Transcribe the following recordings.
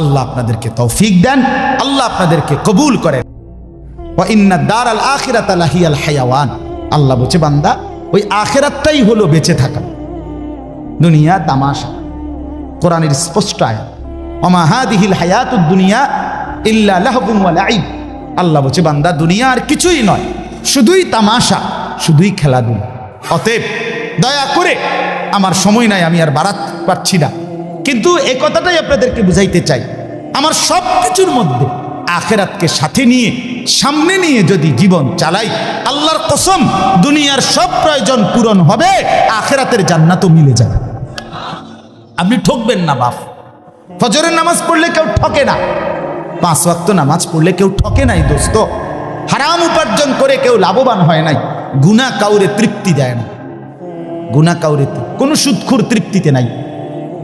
আল্লাহ আপনাদেরকে তৌফিক দেন, আল্লাহ আপনাদেরকে কবুল করেন। ইন্না দার আল আখিরাত আল হায়াওয়ান। আল্লাহ বলছে, বান্দা, ওই আখেরাতটাই হলো বেঁচে থাকা। দুনিয়া তামাশা। কোরআনের স্পষ্ট আয়াত অমা হাদিহিল হায়াতুদ দুনিয়া ইল্লা লাহবুম ওয়া লাইব আল্লাহ বলছে, বান্দা, দুনিয়া আর কিছুই নয়, শুধুই তামাশা, শুধুই খেলাধুলা। অতএব দয়া করে, আমার সময় নাই, আমি আর বাড়াতে পারছি না। কিন্তু এ কথাটাই আপনাদেরকে বুঝাইতে চাই। আমার সব কিছুর মধ্যে আখেরাতকে সাথে নিয়ে, সামনে নিয়ে যদি জীবন চালাই, আল্লাহর কসম, দুনিয়ার সব প্রয়োজন পূরণ হবে, আখেরাতের জান্নাতও মিলে যাবে। আপনি ঠকবেন না, বাপ। ফজরের নামাজ পড়লে কেউ ঠকে না। পাঁচ ওয়াক্ত নামাজ পড়লে কেউ ঠকে নাই, দোস্ত। হারাম উপার্জন করে কেউ লাভবান হয় নাই। গুনা কাউরে তৃপ্তি দেয় না। গুনা কাউরে কোনো সুৎখুর তৃপ্তিতে নাই।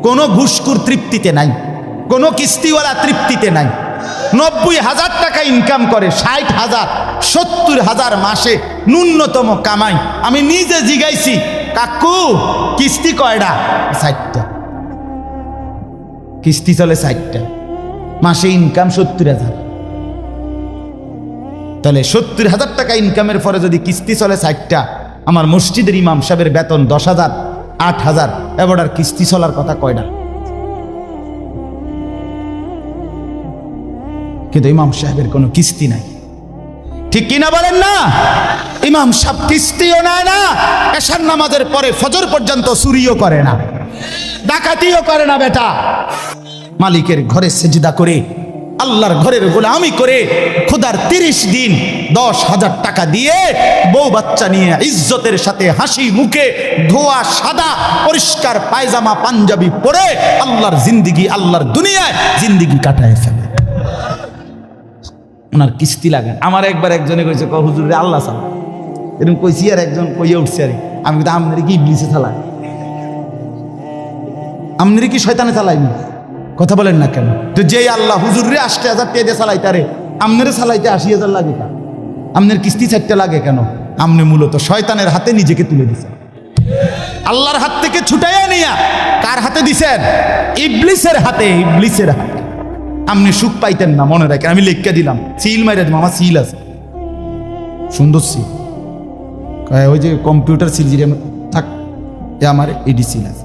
কোনো ঘুষখুর তৃপ্তিতে নাই। কোনো কিস্তিওয়ালা তৃপ্তিতে নাই। নব্বই হাজার টাকা ইনকাম করে, ষাট হাজার, সত্তর হাজার মাসে ন্যূনতম কামাই। আমি নিজে জিগাইছি, কাকু, কিস্তি কয়টা ষাটটা। কিস্তি চলে ষাটটা। মাসে ইনকাম সত্তর হাজার। তাহলে সত্তর হাজার টাকা ইনকামের পরে যদি কিস্তি চলে ষাটটা, আমার মসজিদের ইমাম সাহেবের বেতন দশ হাজার। আট হাজার। এবার কিস্তি চলার কথা কয়টা কিন্তু ইমাম সাহেবের কোনো কিস্তি নাই। ঠিক কিনা বলেন না? ইমাম সাহেব কিস্তিও নেয় না, এশার নামাজের পরে ফজর পর্যন্ত চুরিও করে না। ডাকাতিও করে না বেটা। মালিকের ঘরে সেজদা করে আল্লাহর ঘরের গোলামি করে খুদার তিরিশ দিন দশ হাজার টাকা দিয়ে বউ বাচ্চা নিয়ে ইজ্জতের সাথে হাসি মুখে ধোয়া, সাদা, পরিষ্কার পায়জামা, পাঞ্জাবি পরে আল্লাহর জিন্দিগি, আল্লাহর দুনিয়ায় জিন্দিগি কাটায় ফেলে। ওনার কিস্তি লাগে। আমার একবার একজনে কইছে ক হুজুর আল্লাহ সালা এরকম কইছি, আর একজন কইয়া উঠছে আর। আমি কিন্তু আপনার কি ইবলিসে চালাই আপনার কি শয়তানে চালাইনি কথা বলেন না কেন? তো যেই আল্লাহ হুজুর রে আশি হাজার টেয়ে দিয়ে চালাইতে আরে আপনারে চালাইতে আশি হাজার লাগে কেন আমনের কিস্তি চারটে লাগে কেন? আমনে মূলত শয়তানের হাতে নিজেকে তুলে দিছেন আল্লাহর হাত থেকে ছুটাইয়া নিয়া কার হাতে দিছেন? ইবলিসের হাতে ইবলিসের হাতে। আপনি সুখ পাইতেন না, মনে রাখেন। আমি লিখকে দিলাম, সিল মাইরে আমার সিল আছে। সুন্দর সিল। ওই যে কম্পিউটার সিল যেটা, থাক আমার এডি সিল আছে।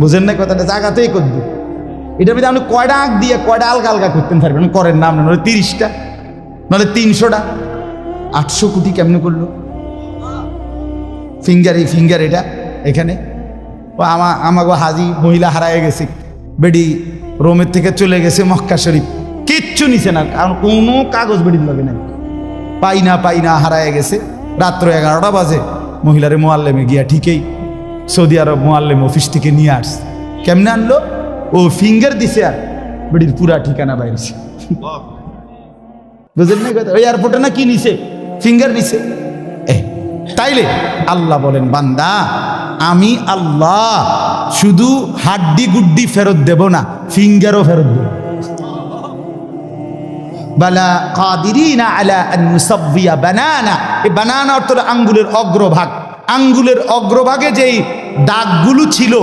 বুঝেন না কথাটা? জায়গাতেই করবে। এটার ভিতরে আপনি কয়টা আঁক দিয়ে কয়টা আলগা আলগা করতেন পারবেন করেন না আপনি নয় তিরিশটা নাহলে তিনশোটা। আটশো কোটি কেমনে করল? ফিঙ্গার এই ফিঙ্গার এটা এখানে। ও আমা আমাকে হাজি মহিলা হারায় গেছে, বেডি রোমের থেকে চলে গেছে মক্কা শরীফ। কিচ্ছু নিছে না, কারণ কোনো কাগজ বেডির লাগে নাই। পাই না পাই না, হারায় গেছে। রাত্র এগারোটা বাজে, মহিলারে মোয়াল্লেমে গিয়া ঠিকই সৌদি আরব মোয়াল্লেম অফিস থেকে নিয়ে আস কেমনে আনলো? ও ফিঙ্গার দিছে আর বেডির পুরা ঠিকানা বাইরেছে। বুঝলেন ওই এয়ারপোর্টে না কি নিছে? ফিঙ্গার নিছে। এ, তাইলে আল্লাহ বলেন, বান্দা, আমি আল্লাহ শুধু হাড্ডি গুড্ডি ফেরত দেব না ফিঙ্গারও ফেরত দেব। বালা কাদিরিনা আলা আন নুসাব্বিয়া বানানা। এই বানানা অর্থ আঙ্গুলের অগ্রভাগ। আঙ্গুলের অগ্রভাগে যেই দাগগুলো ছিল,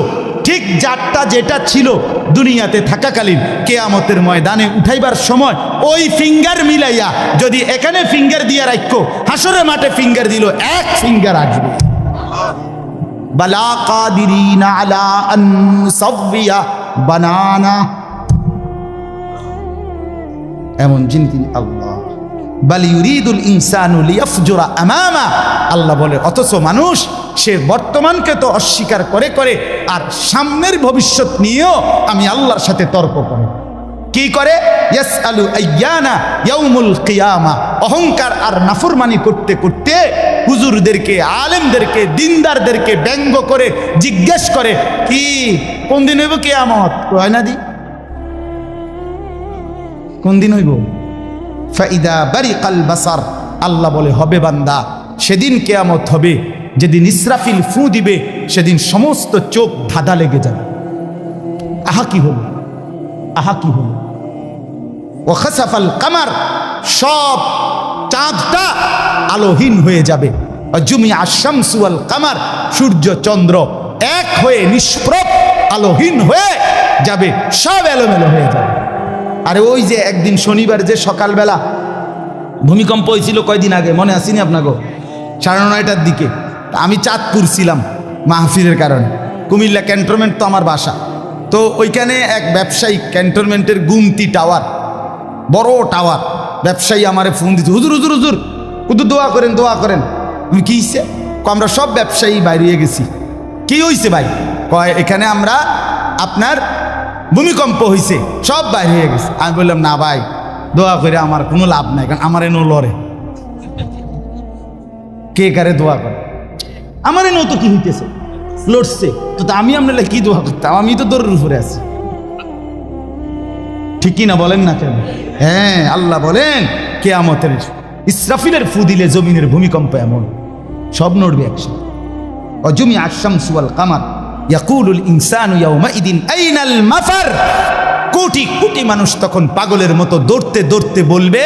ঠিক যারটা যেটা ছিল দুনিয়াতে থাকাকালীন কেয়ামতের ময়দানে উঠাইবার সময়, ওই ফিঙ্গার মিলাইয়া যদি এখানে ফিঙ্গার দিয়ে রাখো হাসরে মাঠে ফিঙ্গার দিল, এক ফিঙ্গার আসবে। বানানা। এমন যিনি তিনি আল্লাহ। বাল ইউরিদুল ইনসানু লিয়াফজুরা আমামা। আল্লাহ বলে, অথচ মানুষ সে বর্তমানকে তো অস্বীকার করে করে, আর সামনের ভবিষ্যৎ নিয়েও আমি আল্লাহর সাথে তর্ক করে। কি করে? ইয়াসআলু আইয়ানা ইয়াউমুল কিয়ামা। অহংকার আর নাফরমানি করতে করতে হুজুরদেরকে, আলেমদেরকে, দিনদারদেরকে ব্যঙ্গ করে জিজ্ঞেস করে, কি, কোন দিন হইব কিয়ামত? কয় না দি? কোন দিন হইব? ফাইদা বারি কাল বাসার। আল্লাহ বলে, হবে বান্দা, সেদিন কেয়ামত হবে। যেদিন ইসরাফিল ফু দিবে, সেদিন সমস্ত চোখ ধাঁধা লেগে যাবে। আহা কি হলো? আহা কি হলো? ও খাসাফাল কামার, সব চাঁদটা আলোহীন হয়ে যাবে। জুমি আশামসুয়াল কামার, সূর্য, চন্দ্র এক হয়ে নিষ্প্রভ আলোহীন হয়ে যাবে, সব এলোমেলো হয়ে যাবে। আরে ওই যে একদিন শনিবার যে সকালবেলা ভূমিকম্প হয়েছিল কয়দিন আগে, মনে আসিনি আপনাকে? সাড়ে নয়টার দিকে। আমি চাঁদপুর ছিলাম মাহফিলের কারণে। কুমিল্লা ক্যান্টনমেন্ট তো আমার বাসা। তো ওইখানে এক ব্যবসায়ী ক্যান্টনমেন্টের গুমতি টাওয়ার, বড় টাওয়ার, ব্যবসায়ী আমারে ফোন দিতে হুজুর হুজুর হুজুর হুজুর দোয়া করেন দোয়া করেন। আমি, কি ক আমরা সব ব্যবসায়ী বাইরে গেছি। কি হইছে ভাই? কয়, এখানে আমরা আপনার ভূমিকম্প হয়েছে সব বাইরে হয়ে গেছে। আমি বললাম, না ভাই, দোয়া করে আমার কোনো লাভ নাই, কারণ আমার এনো লড়ে। কে কারে দোয়া করে? আমার এনো তো কি হইতেছে? লড়ছে। তো আমি আপনার কি দোয়া করতাম? আমি তো দৌড়ের উপরে আছি। ঠিক কি না বলেন না কেন? হ্যাঁ আল্লাহ বলেন, কেয়ামতের ইসরাফিলের ফু দিলে জমিনের ভূমিকম্প এমন। সব নড়বে একসাথে। অজুমি আসাম সুয়াল কামার। ইয়াকুলুল ইনসানু ইয়াউমাইদিন আইনাল মাফার? কোটি কোটি মানুষ তখন পাগলের মতো দৌড়তে দৌড়তে বলবে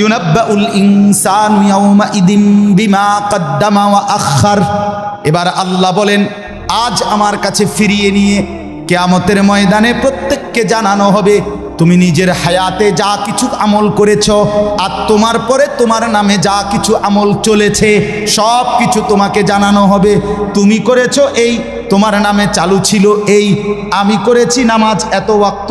ইউনাব্বাউল ইনসানু আখার এবার আল্লাহ বলেন, আজ আমার কাছে ফিরিয়ে নিয়ে কেয়ামতের ময়দানে প্রত্যেককে জানানো হবে, তুমি নিজের হায়াতে যা কিছু আমল করেছ আর তোমার পরে তোমার নামে যা কিছু আমল চলেছে, সব কিছু তোমাকে জানানো হবে। তুমি করেছ এই, তোমার নামে চালু ছিল এই, আমি করেছি নামাজ এত ওয়াক্ত।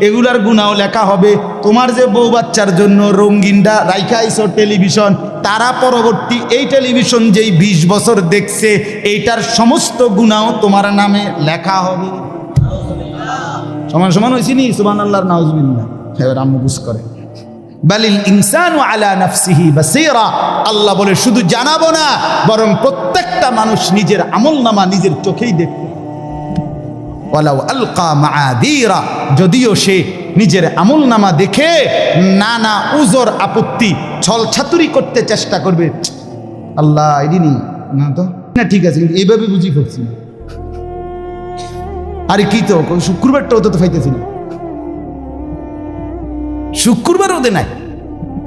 এগুলার গুণাও লেখা হবে। তোমার যে বউ বাচ্চার জন্য রঙ্গিনটা রাইখা টেলিভিশন, তারা পরবর্তী এই টেলিভিশন যেই বিশ বছর দেখছে, এইটার সমস্ত গুণাও তোমার নামে লেখা হবে। সমান সমান হয়েছি নি? সুবান আল্লাহর নাউজুবিল্লাহ। এবার আম্মু বুঝ করে। বালিল ইনসানু আলা নাফসিহি বাসীরা। আল্লাহ বলে, শুধু জানাব না, বরং প্রত্যেকটা মানুষ নিজের আমল নামা নিজের চোখেই দেখবে। ওয়ালাউ আলকা মাআদিরা, যদিও সে নিজের আমল নামা দেখে নানা উজর আপত্তি ছল ছাতুরি করতে চেষ্টা করবে। আল্লাহ এদিনই না তো? না, ঠিক আছে, কিন্তু এইভাবে বুঝি করছি। আরে কি তো শুক্রবারটাও তো ফাইতেছি না। শুক্রবার ওদের নাই।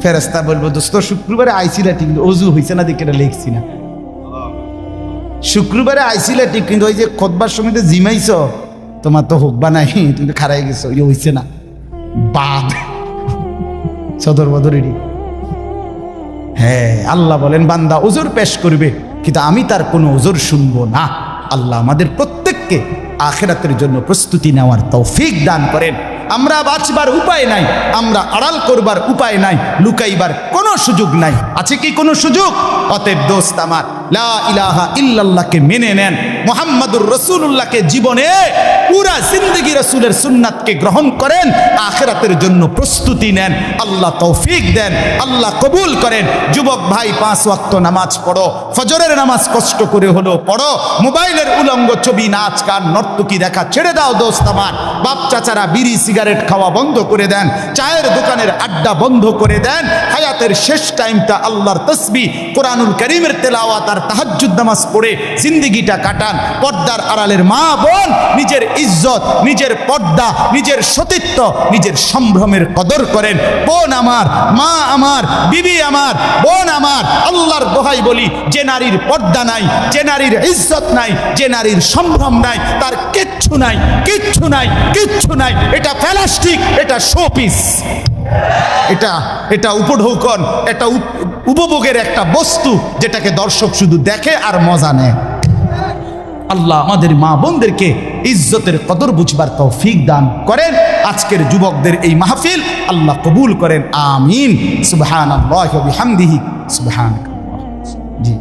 ফেরাস্তা বলব, দোস্ত, শুক্রবারে আইসিলা ঠিক অজু হয়েছে না দেখে লিখছি না। শুক্রবারে আইসিলা ঠিক, কিন্তু ওই যে খোদবার সময় তো জিমাইছ তোমার তো হোক বা নাই, তুমি তো খারাই গেছো ইয়ে হয়েছে না। বাদ। সদর বদরেরই হ্যাঁ আল্লাহ বলেন, বান্দা ওজোর পেশ করবে, কিন্তু আমি তার কোনো ওজোর শুনব না। আল্লাহ আমাদের প্রত্যেককে আখেরাতের জন্য প্রস্তুতি নেওয়ার তৌফিক দান করেন। আমরা বাঁচবার উপায় নাই, আমরা আড়াল করবার উপায় নাই, লুকাইবার কোনো সুযোগ নাই। আছে কি কোনো সুযোগ? অতএব দোস্ত আমার, লা ইলাহা ইল্লাল্লাহকে মেনে নেন। মোহাম্মদুর রসুল্লাহকে জীবনে পুরা জিন্দগি রসুলের সুন্নাতকে গ্রহণ করেন, আখেরাতের জন্য প্রস্তুতি নেন, আল্লাহ তৌফিক দেন, আল্লাহ কবুল করেন। যুবক ভাই, পাঁচ ওয়াক্ত নামাজ পড়ো, ফজরের নামাজ কষ্ট করে হলো পড়ো, মোবাইলের উলঙ্গ ছবি, নাচ, গান, নর্তকী দেখা ছেড়ে দাও দোস্ত আমার। বাপ চাচারা বিড়ি, সিগারেট খাওয়া বন্ধ করে দেন, চায়ের দোকানের আড্ডা বন্ধ করে দেন, হায়াতের শেষ টাইমটা আল্লাহর তসবি, কোরআনুল করিমের তেলাওয়াত আর তাহাজ্জুদ নামাজ পড়ে জিন্দিগিটা কাটান। পর্দার আড়ালের মা বোন, নিজের ইজ্জত, নিজের পর্দা, নিজের সতীত্ব, নিজের সম্ভ্রমের কদর করেন। বোন আমার, মা আমার, বিবি আমার, বোন আমার, আল্লাহর দোহাই বলি, যে নারীর পর্দা নাই, যে নারীর ইজ্জত নাই, যে নারীর সম্ভ্রম নাই, তার কিচ্ছু নাই কিচ্ছু নাই কিচ্ছু নাই। এটা প্লাস্টিক, এটা শোপিস। এটা এটা উপঢৌকন, এটা উপ- উপভোগের একটা বস্তু, যেটাকে দর্শক শুধু দেখে আর মজা নেয়। আল্লাহ আমাদের মা বোনদেরকে ইজ্জতের কদর বুঝবার তৌফিক দান করেন। আজকের যুবকদের এই মাহফিল আল্লাহ কবুল করেন। আমিন। সুবহান আল্লাহ বিহামদিহি। সুবহান জি।